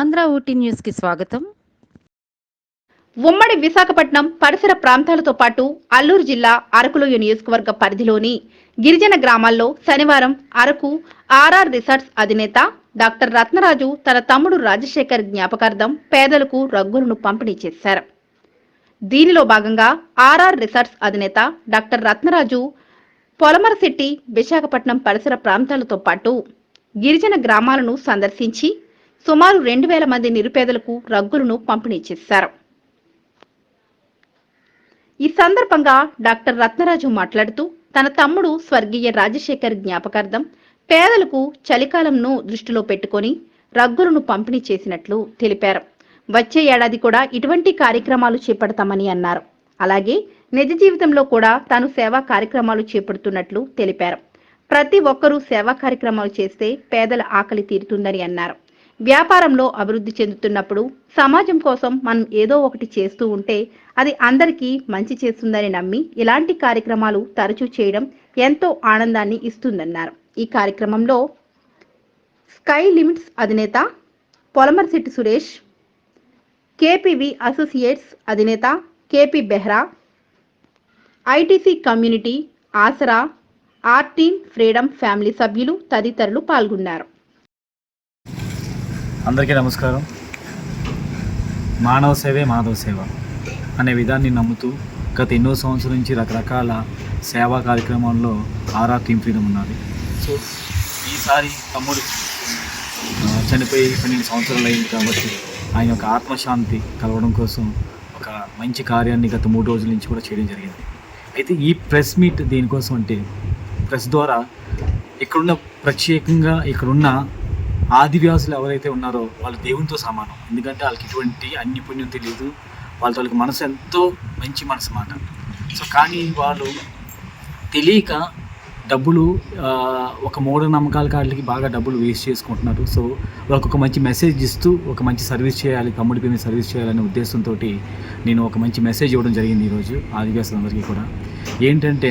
ఆంధ్ర ఊటీ న్యూస్కి స్వాగతం. ఉమ్మడి విశాఖపట్నం పరిసర ప్రాంతాలతో పాటు అల్లూరు జిల్లా అరకులోయ నియోజకవర్గ పరిధిలోని గిరిజన గ్రామాల్లో శనివారం అరకు ఆర్ఆర్ రిసార్ట్స్ అధినేత డాక్టర్ రత్నరాజు తన తమ్ముడు రాజశేఖర్ జ్ఞాపకార్థం పేదలకు రగ్గులను పంపిణీ చేశారు. దీనిలో భాగంగా ఆర్ఆర్ రిసార్ట్స్ అధినేత డాక్టర్ రత్నరాజు పొలమరశెట్టి విశాఖపట్నం పరిసర ప్రాంతాలతో పాటు గిరిజన గ్రామాలను సందర్శించి సుమారు రెండు వేల మంది నిరుపేదలకు రగ్గులను పంపిణీ చేశారు. ఈ సందర్భంగా డాక్టర్ రత్నరాజు మాట్లాడుతూ తన తమ్ముడు స్వర్గీయ రాజశేఖర్ జ్ఞాపకార్థం పేదలకు చలికాలంను దృష్టిలో పెట్టుకొని రగ్గులను పంపిణీ చేసినట్లు తెలిపారు. వచ్చే ఏడాది కూడా ఇటువంటి కార్యక్రమాలు చేపడతామని అన్నారు. అలాగే నిజ జీవితంలో కూడా తాను సేవా కార్యక్రమాలు చేపడుతున్నట్లు తెలిపారు. ప్రతి ఒక్కరూ సేవా కార్యక్రమాలు చేస్తే పేదల ఆకలి తీరుతుందని అన్నారు. వ్యాపారంలో అభివృద్ధి చెందుతున్నప్పుడు సమాజం కోసం మనం ఏదో ఒకటి చేస్తూ ఉంటే అది అందరికీ మంచి చేస్తుందని నమ్మి ఇలాంటి కార్యక్రమాలు తరచూ చేయడం ఎంతో ఆనందాన్ని ఇస్తుందన్నారు. ఈ కార్యక్రమంలో స్కై లిమిట్స్ అధినేత పొలమర్శెట్టి సురేష్ కేపీవి అసోసియేట్స్ అధినేత కేపీ బెహ్రా ఐటీసీ కమ్యూనిటీ ఆసరా ఆర్టీన్ ఫ్రీడమ్ ఫ్యామిలీ సభ్యులు తదితరులు పాల్గొన్నారు. అందరికీ నమస్కారం. మానవ సేవే మాధవ సేవ అనే విధాన్ని నమ్ముతూ గత ఎన్నో సంవత్సరాల నుంచి రకరకాల సేవా కార్యక్రమాల్లో ఆరా టీమ్ ఉన్నది. సో ఈసారి తమ్ముడు చనిపోయి పన్నెండు సంవత్సరాలు అయింది కాబట్టి ఆయన యొక్క ఆత్మశాంతి కలవడం కోసం ఒక మంచి కార్యాన్ని గత మూడు రోజుల నుంచి కూడా చేయడం జరిగింది. అయితే ఈ ప్రెస్ మీట్ దేనికోసం అంటే ప్రెస్ ద్వారా ఇక్కడున్న ప్రత్యేకంగా ఇక్కడున్న ఆదివాసులు ఎవరైతే ఉన్నారో వాళ్ళు దేవునితో సమానం. ఎందుకంటే వాళ్ళకి ఎటువంటి అన్ని పుణ్యం తెలియదు వాళ్ళ వాళ్ళకి మనసు ఎంతో మంచి మనసు మాట. సో కానీ వాళ్ళు తెలియక డబ్బులు ఒక ఒక మూఢనమ్మకాల కాళ్ళకి బాగా డబ్బులు వేస్ట్ చేసుకుంటున్నారు. సో వాళ్ళకి ఒక మంచి మెసేజ్ ఇస్తూ ఒక మంచి సర్వీస్ చేయాలి తమ్ముడి మీద సర్వీస్ చేయాలనే ఉద్దేశంతో నేను ఒక మంచి మెసేజ్ ఇవ్వడం జరిగింది ఈరోజు ఆదివాసులందరికీ కూడా. ఏంటంటే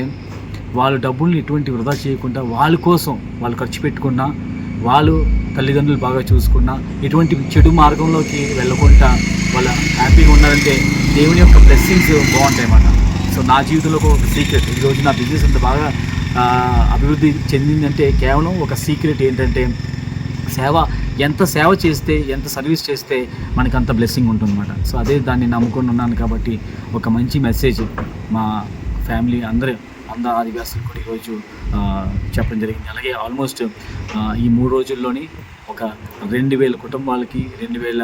వాళ్ళ డబ్బుల్ని ఎటువంటి వృధా చేయకుండా వాళ్ళ కోసం వాళ్ళు ఖర్చు పెట్టుకున్నా వాళ్ళు తల్లిదండ్రులు బాగా చూసుకున్నా ఎటువంటి చెడు మార్గంలోకి వెళ్ళకుండా వాళ్ళ హ్యాపీగా ఉన్నారంటే దేవుని యొక్క బ్లెస్సింగ్స్ బాగుంటాయి అన్నమాట సో నా జీవితంలో ఒక సీక్రెట్ ఈరోజు నా బిజినెస్ అంత బాగా అభివృద్ధి చెందిందంటే కేవలం ఒక సీక్రెట్ ఏంటంటే సేవ ఎంత సేవ చేస్తే ఎంత సర్వీస్ చేస్తే మనకు అంత బ్లెస్సింగ్ ఉంటుందన్నమాట. సో అదే దాన్ని నమ్ముకొని ఉన్నాను కాబట్టి ఒక మంచి మెసేజ్ మా ఫ్యామిలీ అందరూ అందరు ఆదివాసులు కూడా ఈరోజు చెప్పడం జరిగింది. అలాగే ఆల్మోస్ట్ ఈ మూడు రోజుల్లోని ఒక రెండు వేల కుటుంబాలకి రెండు వేల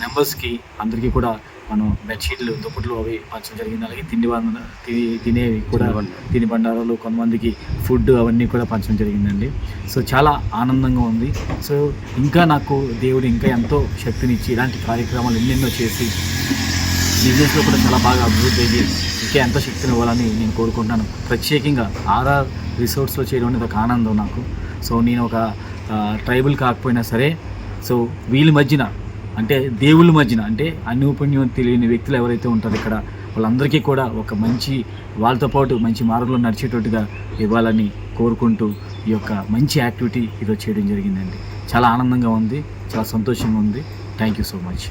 మెంబర్స్కి అందరికీ కూడా మనం బెడ్షీట్లు దుప్పట్లు అవి పంచడం జరిగింది. అలాగే తిండి తిని తినేవి కూడా తిని బండారాలు కొంతమందికి ఫుడ్ అవన్నీ కూడా పంచడం జరిగిందండి. సో చాలా ఆనందంగా ఉంది. సో ఇంకా నాకు దేవుడు ఇంకా ఎంతో శక్తినిచ్చి ఇలాంటి కార్యక్రమాలు ఎన్నెన్నో చేసి బిజినెస్లో కూడా చాలా బాగా అభివృద్ధి అయ్యి ఇంకా ఎంత శక్తిని ఇవ్వాలని నేను కోరుకుంటున్నాను. ప్రత్యేకంగా ఆర్ఆర్ రిసోర్ట్స్లో చేయడం అనేది ఒక ఆనందం నాకు. సో నేను ఒక ట్రైబల్ కాకపోయినా సరే సో వీళ్ళ మధ్యన అంటే దేవుళ్ళ మధ్యన అంటే అనుపుణ్యం తెలియని వ్యక్తులు ఎవరైతే ఉంటారో ఇక్కడ వాళ్ళందరికీ కూడా ఒక మంచి వాళ్ళతో పాటు మంచి మార్గంలో నడిచేటట్టుగా ఇవ్వాలని కోరుకుంటూ ఈ యొక్క మంచి యాక్టివిటీ ఈరోజు చేయడం జరిగిందండి. చాలా ఆనందంగా ఉంది చాలా సంతోషంగా ఉంది. Thank you so much.